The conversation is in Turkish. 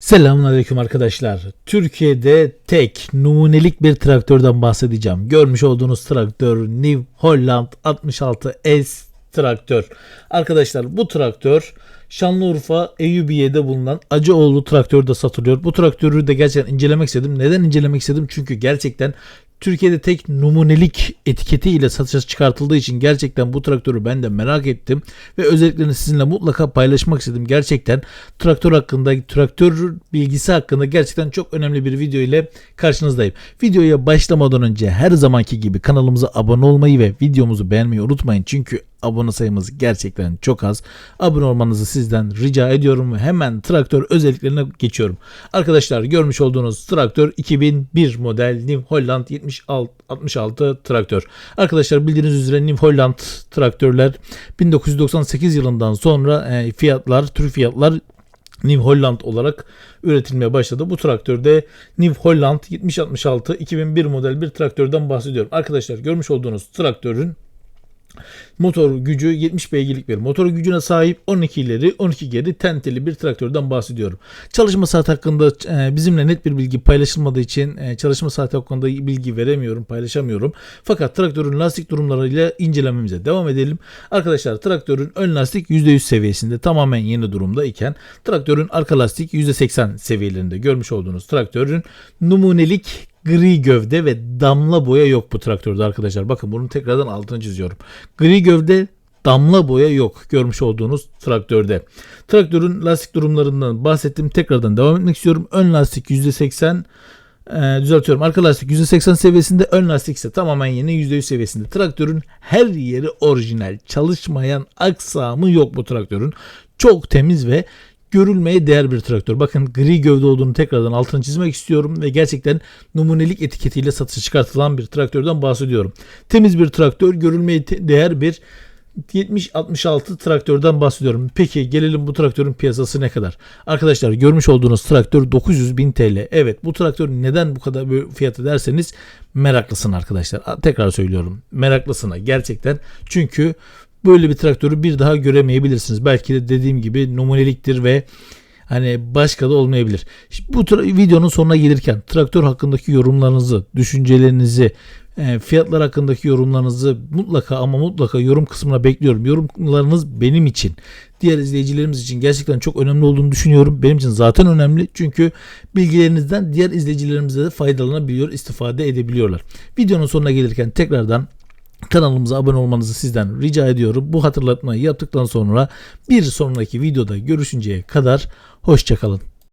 Selamünaleyküm arkadaşlar. Türkiye'de tek numunelik bir traktörden bahsedeceğim. Görmüş olduğunuz traktör New Holland 66S traktör. Arkadaşlar bu traktör Şanlıurfa Eyüpiye'de bulunan Acıoğlu traktörde satılıyor. Bu traktörü de gerçekten incelemek istedim. Neden incelemek istedim? Çünkü gerçekten Türkiye'de tek numunelik etiketi ile satışa çıkartıldığı için gerçekten bu traktörü ben de merak ettim ve özelliklerini sizinle mutlaka paylaşmak istedim. Gerçekten traktör hakkında, traktör bilgisi hakkında gerçekten çok önemli bir video ile karşınızdayım. Videoya başlamadan önce her zamanki gibi kanalımıza abone olmayı ve videomuzu beğenmeyi unutmayın. Çünkü abone sayımız gerçekten çok az. Abone olmanızı sizden rica ediyorum hemen traktör özelliklerine geçiyorum. Arkadaşlar görmüş olduğunuz traktör 2001 model New Holland 76, 66 traktör. Arkadaşlar bildiğiniz üzere New Holland traktörler 1998 yılından sonra e, fiyatlar, tür fiyatlar New Holland olarak üretilmeye başladı. Bu traktörde New Holland 7066 2001 model bir traktörden bahsediyorum. Arkadaşlar görmüş olduğunuz traktörün Motor gücü 70 beygirlik bir motor gücüne sahip 12 ileri 12 geri tenteli bir traktörden bahsediyorum. Çalışma saati hakkında e, bizimle net bir bilgi paylaşılmadığı için e, çalışma saati hakkında bilgi veremiyorum, paylaşamıyorum. Fakat traktörün lastik durumlarıyla incelememize devam edelim. Arkadaşlar traktörün ön lastik %100 seviyesinde tamamen yeni durumda iken traktörün arka lastik %80 seviyelerinde görmüş olduğunuz traktörün numunelik gri gövde ve damla boya yok bu traktörde arkadaşlar. Bakın bunu tekrardan altını çiziyorum. Gri gövde damla boya yok görmüş olduğunuz traktörde. Traktörün lastik durumlarından bahsettim. Tekrardan devam etmek istiyorum. Ön lastik %80 e, düzeltiyorum. Arka lastik %80 seviyesinde, ön lastik ise tamamen yeni %100 seviyesinde. Traktörün her yeri orijinal, çalışmayan aksamı yok bu traktörün. Çok temiz ve görülmeye değer bir traktör. Bakın gri gövde olduğunu tekrardan altını çizmek istiyorum ve gerçekten numunelik etiketiyle satışa çıkartılan bir traktörden bahsediyorum. Temiz bir traktör, görülmeye değer bir 70-66 traktörden bahsediyorum. Peki gelelim bu traktörün piyasası ne kadar? Arkadaşlar görmüş olduğunuz traktör 900 bin TL. Evet bu traktör neden bu kadar böyle fiyatı derseniz meraklısın arkadaşlar. Tekrar söylüyorum meraklısına gerçekten. Çünkü böyle bir traktörü bir daha göremeyebilirsiniz. Belki de dediğim gibi numuneliktir ve hani başka da olmayabilir. Şimdi bu videonun sonuna gelirken traktör hakkındaki yorumlarınızı, düşüncelerinizi, e, fiyatlar hakkındaki yorumlarınızı mutlaka ama mutlaka yorum kısmına bekliyorum. Yorumlarınız benim için, diğer izleyicilerimiz için gerçekten çok önemli olduğunu düşünüyorum. Benim için zaten önemli çünkü bilgilerinizden diğer izleyicilerimize de faydalanabiliyor, istifade edebiliyorlar. Videonun sonuna gelirken tekrardan Kanalımıza abone olmanızı sizden rica ediyorum. Bu hatırlatmayı yaptıktan sonra bir sonraki videoda görüşünceye kadar hoşçakalın.